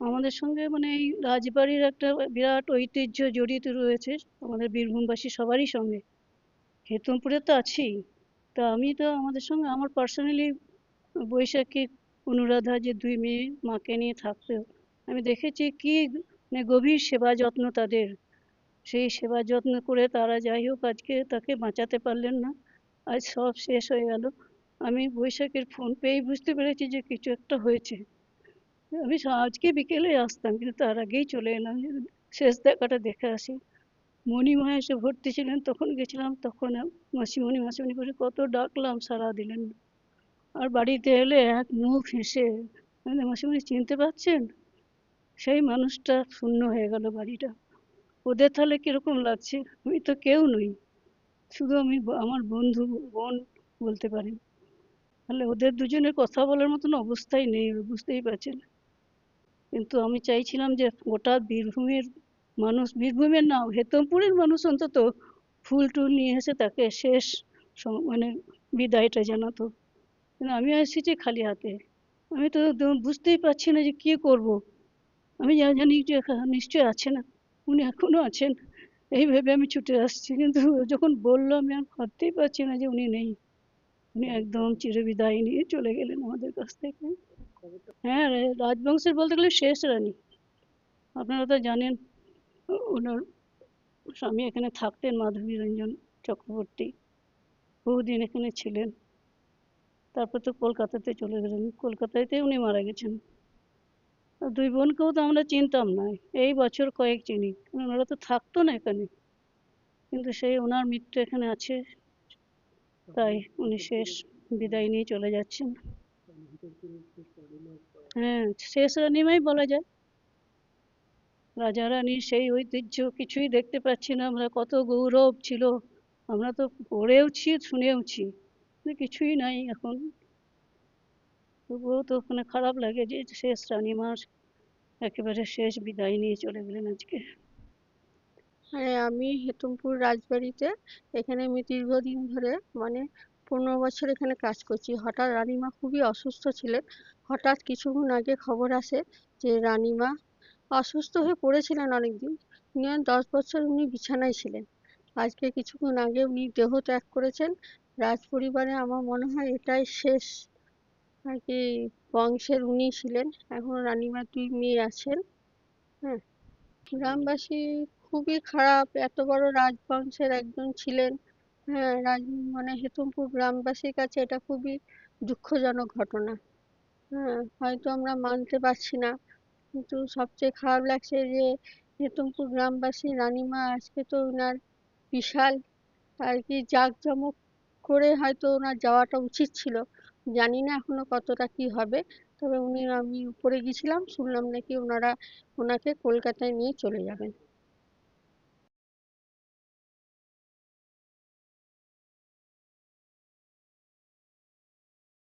আমাদের সঙ্গে মানে এই রাজবাড়ির একটা বিরাট ঐতিহ্য জড়িত রয়েছে আমাদের বীরভূমবাসী সবারই সঙ্গে। হেতমপুরে তো আছেই। তা আমি তো আমাদের সঙ্গে, আমার পার্সোনালি বৈশাখী, অনুরাধা যে দুই মেয়ে মাকে নিয়ে থাকতো, আমি দেখেছি কি মানে গভীর সেবা যত্ন তাদের। সেই সেবা যত্ন করে তারা যাই হোক আজকে তাকে বাঁচাতে পারলেন না। আজ সব শেষ হয়ে গেল। আমি বৈশাখের ফোন পেয়েই বুঝতে পেরেছি যে কিছু একটা হয়েছে। আমি আজকে বিকেলে আসতাম, কিন্তু তার আগেই চলে এলাম। শেষ দেখাটা দেখে আসি। মণিমা এসে ভর্তি ছিলেন, তখন গেছিলাম, তখন মাসিমণি মাসিমণি করে কত ডাকলাম সারা দিলেন আর বাড়িতে এলে এক মুখ হেসে মানে মাসিমণি চিনতে পারছেন? সেই মানুষটা শূন্য হয়ে গেল বাড়িটা। ওদের তাহলে কীরকম লাগছে? আমি তো কেউ নই। শুধু আমি আমার বন্ধু, বোন বলতে পারেন তাহলে ওদের দুজনের কথা বলার মতন অবস্থাই নেই, বুঝতেই পারছেন। কিন্তু আমি চাইছিলাম যে গোটা বীরভূমের মানুষ, বীরভূমের না, হেতমপুরের মানুষ অন্তত ফুল টুল নিয়ে এসে তাকে শেষ মানে বিদায়টা জানাতো। কিন্তু আমি এসেছি খালি হাতে। আমি তো বুঝতেই পারছি না যে কী করব। আমি যা জানি যে আছে না। উনি এখনও আছেন। এই ভেবে আমি ছুটে আসছি। কিন্তু যখন বলল আমি আর ভাবতেই পারছি না যে উনি নেই। উনি একদম চিরবিদায় নিয়ে চলে গেলেন আমাদের কাছ থেকে। হ্যাঁ রাজবংশের বলতে গেলে শেষ রানী। আপনারা তো জানেন, ওনার স্বামী এখানে থাকতেন, মাধবী রঞ্জন চক্রবর্তী। বহুদিন এখানে ছিলেন। তারপর তো কলকাতাতে চলে গেলেন। কলকাতাতে উনি মারা গেছেন। দুই বোনকেও তো আমরা চিনতাম না। এই বছর কয়েক চিনি। ওনারা তো থাকতো না এখানে। কিন্তু সেই ওনার মৃত্যু এখানে আছে। তাই উনি শেষ বিদায় নিয়ে চলে যাচ্ছেন। হ্যাঁ শেষ রানিমাই বলা যায়। রাজা রানীর সেই ঐতিহ্য কিছুই দেখতে পাচ্ছি না। আমরা কত গৌরব ছিল। আমরা তো পড়েওছি, শুনেওছি। কিছুই নাই এখন। তবুও তো ওখানে খারাপ লাগে যে শেষ রানীমার একেবারে শেষ বিদায় নিয়ে চলে গেলেন আজকে। হ্যাঁ আমি হেতমপুর রাজবাড়িতে এখানে আমি দীর্ঘদিন ধরে মানে পনেরো বছর এখানে কাজ করছি। হঠাৎ রানীমা খুবই অসুস্থ ছিলেন। হঠাৎ কিছুক্ষণ আগে খবর আসে যে রানীমা অসুস্থ হয়ে পড়েছিলেন অনেকদিন। নিয়ে দশ বছর উনি বিছানায় ছিলেন। আজকে কিছুক্ষণ আগে উনি দেহ ত্যাগ করেছেন। রাজ পরিবারে আমার মনে হয় এটাই শেষ। আর কি বংশের উনি ছিলেন। এখন রানীমা দুই মেয়ে আছেন। হ্যাঁ গ্রামবাসী খুবই খারাপ। এত বড় রাজবংশের একজন ছিলেন। হ্যাঁ মানে হেতমপুর গ্রামবাসীর কাছে এটা খুবই দুঃখজনক ঘটনা। হ্যাঁ হয়তো আমরা মানতে পারছি না। কিন্তু সবচেয়ে খারাপ লাগছে যে হেতমপুর গ্রামবাসী রানীমা আজকে তো ওনার বিশাল আর কি জাঁকজমক করে হয়তো ওনার যাওয়াটা উচিত ছিল। জানি না এখনও কতটা কি হবে, তবে উনি আমি উপরে গেছিলাম, শুনলাম নাকি ওনারা ওনাকে কলকাতায় নিয়ে চলে যাবেন।